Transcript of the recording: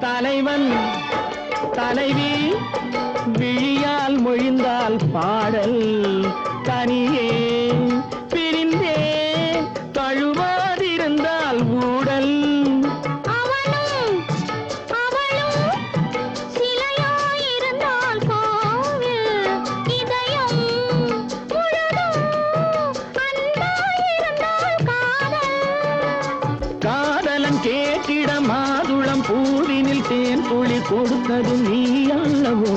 தலைவன் தலைவி விழியால் மொழிந்தால் பாடல் தனியே. காதலன் கேட்டிட மாதுளம் பூவினில் தேன் துளி கொடுத்தது நீ அல்லவோ?